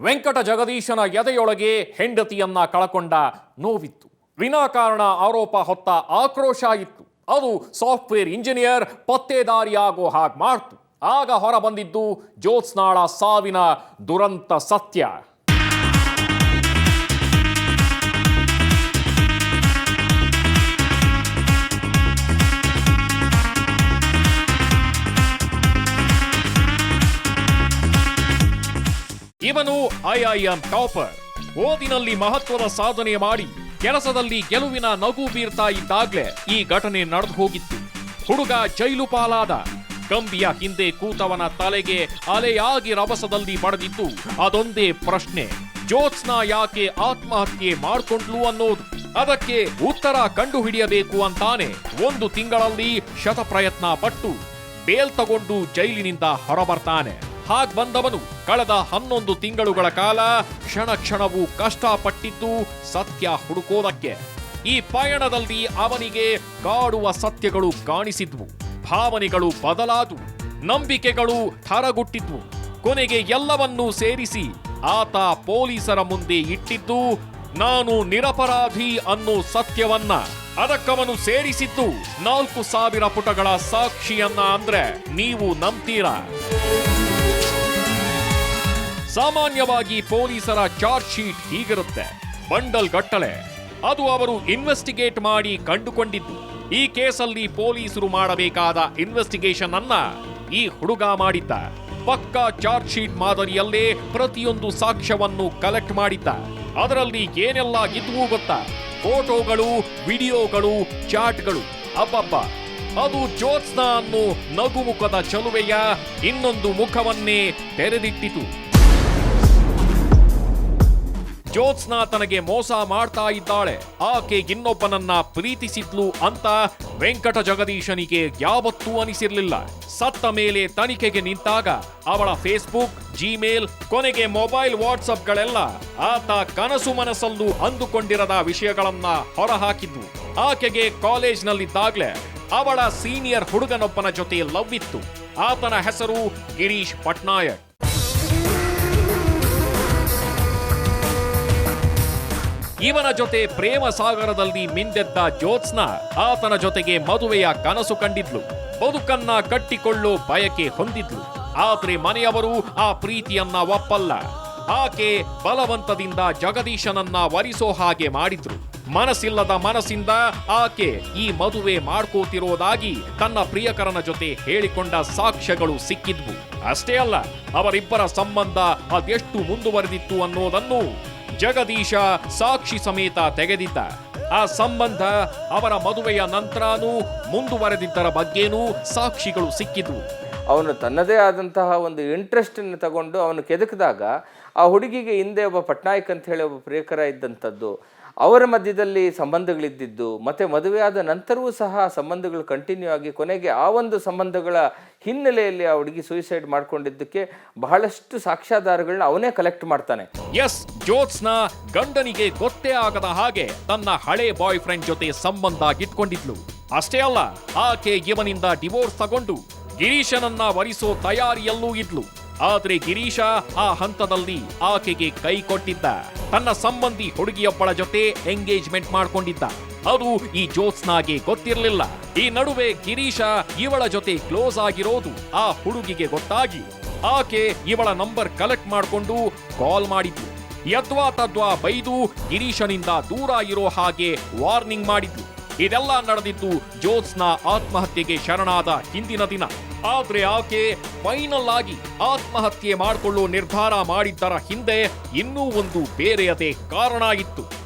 ವೆಂಕಟ ಜಗದೀಶನ ಎದೆಯೊಳಗೆ ಹೆಂಡತಿಯನ್ನ ಕಳಕೊಂಡ ನೋವಿತ್ತು. ವಿನಾಕಾರಣ ಆರೋಪ ಹೊತ್ತ ಆಕ್ರೋಶ ಇತ್ತು. ಅದು ಸಾಫ್ಟ್ವೇರ್ ಇಂಜಿನಿಯರ್ ಪತ್ತೆದಾರಿಯಾಗೋ ಹಾಗೆ ಮಾಡ್ತು. ಆಗ ಹೊರ ಬಂದಿದ್ದು ಜ್ಯೋತ್ಸ್ನಾಳ ಸಾವಿನ ದುರಂತ ಸತ್ಯ. ಇವನು ಐಐಎಂ ಟಾಪರ್. ಓದಿನಲ್ಲಿ ಮಹತ್ವದ ಸಾಧನೆ ಮಾಡಿ ಕೆಲಸದಲ್ಲಿ ಗೆಲುವಿನ ನಗು ಬೀರ್ತಾ ಇದ್ದಾಗ್ಲೇ ಈ ಘಟನೆ ನಡೆದು ಹೋಗಿತ್ತು. ಹುಡುಗ ಜೈಲು ಪಾಲಾದ. ಕಂಬಿಯ ಹಿಂದೆ ಕೂತವನ ತಲೆಗೆ ಅಲೆಯಾಗಿ ರಭಸದಲ್ಲಿ ಬಡದಿದ್ದು ಅದೊಂದೇ ಪ್ರಶ್ನೆ, ಜ್ಯೋತ್ಸ್ನ ಯಾಕೆ ಆತ್ಮಹತ್ಯೆ ಮಾಡ್ಕೊಂಡ್ಲು ಅನ್ನೋದು. ಅದಕ್ಕೆ ಉತ್ತರ ಕಂಡುಹಿಡಿಯಬೇಕು ಅಂತಾನೆ ಒಂದು ತಿಂಗಳಲ್ಲಿ ಶತಪ್ರಯತ್ನ ಪಟ್ಟು ಬೇಲ್ ತಗೊಂಡು ಜೈಲಿನಿಂದ ಹೊರಬರ್ತಾನೆ. ಹಾಗ್ ಬಂದವನು. ಕಳೆದ ಹನ್ನೊಂದು ತಿಂಗಳುಗಳ ಕಾಲ ಕ್ಷಣ ಕ್ಷಣವೂ ಕಷ್ಟಪಟ್ಟಿದ್ದು ಸತ್ಯ ಹುಡುಕೋದಕ್ಕೆ. ಈ ಪಯಣದಲ್ಲಿ ಅವನಿಗೆ ಕಾಡುವ ಸತ್ಯಗಳು ಕಾಣಿಸಿದ್ವು. ಭಾವನೆಗಳು ಬದಲಾದವು. ನಂಬಿಕೆಗಳು ಥರಗುಟ್ಟಿದ್ವು. ಕೊನೆಗೆ ಎಲ್ಲವನ್ನೂ ಸೇರಿಸಿ ಆತ ಪೊಲೀಸರ ಮುಂದೆ ಇಟ್ಟಿದ್ದು, ನಾನು ನಿರಪರಾಧಿ ಅನ್ನೋ ಸತ್ಯವನ್ನ ಅದಕ್ಕವನು ಸೇರಿಸಿದ್ದು ನಾಲ್ಕು ಸಾವಿರ ಪುಟಗಳ ಸಾಕ್ಷಿಯನ್ನ ಅಂದ್ರೆ ನೀವು ನಂಬ್ತೀರಾ? ಸಾಮಾನ್ಯವಾಗಿ ಪೊಲೀಸರ ಚಾರ್ಜ್ ಶೀಟ್ ಹೀಗಿರುತ್ತೆ. ಬಂಡಲ್ ಗಟ್ಟಲೆ. ಅದು ಅವರು ಇನ್ವೆಸ್ಟಿಗೇಟ್ ಮಾಡಿ ಕಂಡುಕೊಂಡಿದ್ದು. ಈ ಕೇಸಲ್ಲಿ ಪೊಲೀಸರು ಮಾಡಬೇಕಾದ ಇನ್ವೆಸ್ಟಿಗೇಷನ್ ಅನ್ನ ಈ ಹುಡುಗ ಮಾಡಿದ್ದ. ಪಕ್ಕಾ ಚಾರ್ಜ್ ಶೀಟ್ ಮಾದರಿಯಲ್ಲೇ ಪ್ರತಿಯೊಂದು ಸಾಕ್ಷ್ಯವನ್ನು ಕಲೆಕ್ಟ್ ಮಾಡಿದ್ದ. ಅದರಲ್ಲಿ ಏನೆಲ್ಲ ಇದ್ವು ಗೊತ್ತಾ? ಫೋಟೋಗಳು, ವಿಡಿಯೋಗಳು ಚಾಟ್ಗಳು ಅಬ್ಬಬ್ಬ. ಅದು ಜ್ಯೋತ್ಸ್ನ ಅನ್ನು ನಗುಮುಖದ ಚಲುವೆಯ ಇನ್ನೊಂದು ಮುಖವನ್ನೇ ತೆರೆದಿಟ್ಟಿತು. ಜ್ಯೋತ್ಸ್ನಾ ತನಗೆ ಮೋಸ ಮಾಡ್ತಾ ಇದ್ದಾಳೆ. ಆಕೆ ಇನ್ನೊಬ್ಬನನ್ನ ಪ್ರೀತಿಸಿದ್ಲು ಅಂತ ವೆಂಕಟ ಜಗದೀಶನಿಗೆ ಯಾವತ್ತೂ ಅನಿಸಿರ್ಲಿಲ್ಲ. ಸತ್ತ ಮೇಲೆ ತನಿಖೆಗೆ ನಿಂತಾಗ ಅವಳ ಫೇಸ್ಬುಕ್, ಜಿಮೇಲ್, ಕೊನೆಗೆ ಮೊಬೈಲ್ ವಾಟ್ಸಪ್ಗಳೆಲ್ಲ ಆತ ಕನಸು ಮನಸ್ಸಲ್ಲೂ ಅಂದುಕೊಂಡಿರದ ವಿಷಯಗಳನ್ನ ಹೊರಹಾಕಿದ್ವು. ಆಕೆಗೆ ಕಾಲೇಜ್ನಲ್ಲಿದ್ದಾಗ್ಲೇ ಅವಳ ಸೀನಿಯರ್ ಹುಡುಗನೊಬ್ಬನ ಜೊತೆ ಲವ್ ಇತ್ತು. ಆತನ ಹೆಸರು ಗಿರೀಶ್ ಪಟ್ನಾಯಕ್. ಇವನ ಜೊತೆ ಪ್ರೇಮ ಸಾಗರದಲ್ಲಿ ಮಿಂದೆದ್ದ ಜ್ಯೋತ್ಸ್ನ ಆತನ ಜೊತೆಗೆ ಮದುವೆಯ ಕನಸು ಕಂಡಿದ್ಲು. ಬದುಕನ್ನ ಕಟ್ಟಿಕೊಳ್ಳೋ ಬಯಕೆ ಹೊಂದಿದ್ಲು. ಆದ್ರೆ ಮನೆಯವರು ಆ ಪ್ರೀತಿಯನ್ನ ಒಪ್ಪಲ್ಲ. ಆಕೆ ಬಲವಂತದಿಂದ ಜಗದೀಶನನ್ನ ವರಿಸೋ ಹಾಗೆ ಮಾಡಿದ್ರು. ಮನಸ್ಸಿಲ್ಲದ ಮನಸ್ಸಿಂದ ಆಕೆ ಈ ಮದುವೆ ಮಾಡ್ಕೋತಿರೋದಾಗಿ ತನ್ನ ಪ್ರಿಯಕರನ ಜೊತೆ ಹೇಳಿಕೊಂಡ ಸಾಕ್ಷ್ಯಗಳು ಸಿಕ್ಕಿದ್ವು. ಅಷ್ಟೇ ಅಲ್ಲ, ಅವರಿಬ್ಬರ ಸಂಬಂಧ ಅದೆಷ್ಟು ಮುಂದುವರೆದಿತ್ತು ಅನ್ನೋದನ್ನು ಜಗದೀಶ ಸಾಕ್ಷಿ ಸಮೇತ ತೆಗೆದಿದ್ದ. ಆ ಸಂಬಂಧ ಅವರ ಮದುವೆಯ ನಂತರನೂ ಮುಂದುವರೆದಿದ್ದರ ಬಗ್ಗೆನೂ ಸಾಕ್ಷಿಗಳು ಸಿಕ್ಕಿದ್ವು. ಅವನು ತನ್ನದೇ ಆದಂತಹ ಒಂದು ಇಂಟ್ರೆಸ್ಟನ್ನು ತಗೊಂಡು ಅವನು ಕೆದಕಿದಾಗ ಆ ಹುಡುಗಿಗೆ ಹಿಂದೆ ಒಬ್ಬ ಪಟ್ನಾಯಕ್ ಅಂತ ಹೇಳಿ ಒಬ್ಬ ಪ್ರಿಯಕರ ಇದ್ದಂಥದ್ದು. ಅವರ ಮಧ್ಯದಲ್ಲಿ ಸಂಬಂಧಗಳಿದ್ದಿದ್ದು, ಮತ್ತು ಮದುವೆಯಾದ ನಂತರವೂ ಸಹ ಸಂಬಂಧಗಳು ಕಂಟಿನ್ಯೂ ಆಗಿ ಕೊನೆಗೆ ಆ ಒಂದು ಸಂಬಂಧಗಳ ಹಿನ್ನೆಲೆಯಲ್ಲಿ ಆ ಹುಡುಗಿ ಸೂಸೈಡ್ ಮಾಡ್ಕೊಂಡಿದ್ದಕ್ಕೆ ಬಹಳಷ್ಟು ಸಾಕ್ಷ್ಯಾಧಾರಗಳನ್ನ ಅವನೇ ಕಲೆಕ್ಟ್ ಮಾಡ್ತಾನೆ. ಎಸ್ ಜೋತ್ಸ್ನ ಗಂಡನಿಗೆ ಗೊತ್ತೇ ಆಗದ ಹಾಗೆ ತನ್ನ ಹಳೆ ಬಾಯ್ ಫ್ರೆಂಡ್ ಜೊತೆ ಸಂಬಂಧ ಇಟ್ಕೊಂಡಿದ್ಲು ಅಷ್ಟೇ ಅಲ್ಲ, ಆಕೆ ಇವನಿಂದ ಡಿವೋರ್ಸ್ ತಗೊಂಡು ಗಿರೀಶನನ್ನ ವರಿಸೋ ತಯಾರಿಯಲ್ಲೂ ಇದ್ಲು. ಆದ್ರೆ ಗಿರೀಶ ಆ ಹಂತದಲ್ಲಿ ಆಕೆಗೆ ಕೈ ಕೊಟ್ಟಿದ್ದ. ತನ್ನ ಸಂಬಂಧಿ ಹುಡುಗಿಯೊಬ್ಬಳ ಜೊತೆ ಎಂಗೇಜ್ಮೆಂಟ್ ಮಾಡಿಕೊಂಡಿದ್ದ. ಅದು ಈ ಜೋತ್ಸ್ನಾಗೆ ಗೊತ್ತಿರಲಿಲ್ಲ. ಈ ನಡುವೆ ಗಿರೀಶ ಇವಳ ಜೊತೆ ಕ್ಲೋಸ್ ಆಗಿರೋದು ಆ ಹುಡುಗಿಗೆ ಗೊತ್ತಾಗಿ. ಆಕೆ ಇವಳ ನಂಬರ್ ಕಲೆಕ್ಟ್ ಮಾಡಿಕೊಂಡು ಕಾಲ್ ಮಾಡಿದ್ಲು. ಯದ್ವಾ ತದ್ವಾ ಬೈದು ಗಿರೀಶನಿಂದ ದೂರ ಇರೋ ಹಾಗೆ ವಾರ್ನಿಂಗ್ ಮಾಡಿದ್ಲು. ಇದೆಲ್ಲ ನಡೆದಿದ್ದು ಜೋತ್ಸ್ನ ಆತ್ಮಹತ್ಯೆಗೆ ಶರಣಾದ ಹಿಂದಿನ ದಿನ. ಆದ್ರೆ ಆಕೆ ಫೈನಲ್ ಆಗಿ ಆತ್ಮಹತ್ಯೆ ಮಾಡಿಕೊಳ್ಳೋ ನಿರ್ಧಾರ ಮಾಡಿದ್ದರ ಹಿಂದೆ ಇನ್ನೂ ಒಂದು ಬೇರೆಯದೇ ಕಾರಣ ಇತ್ತು.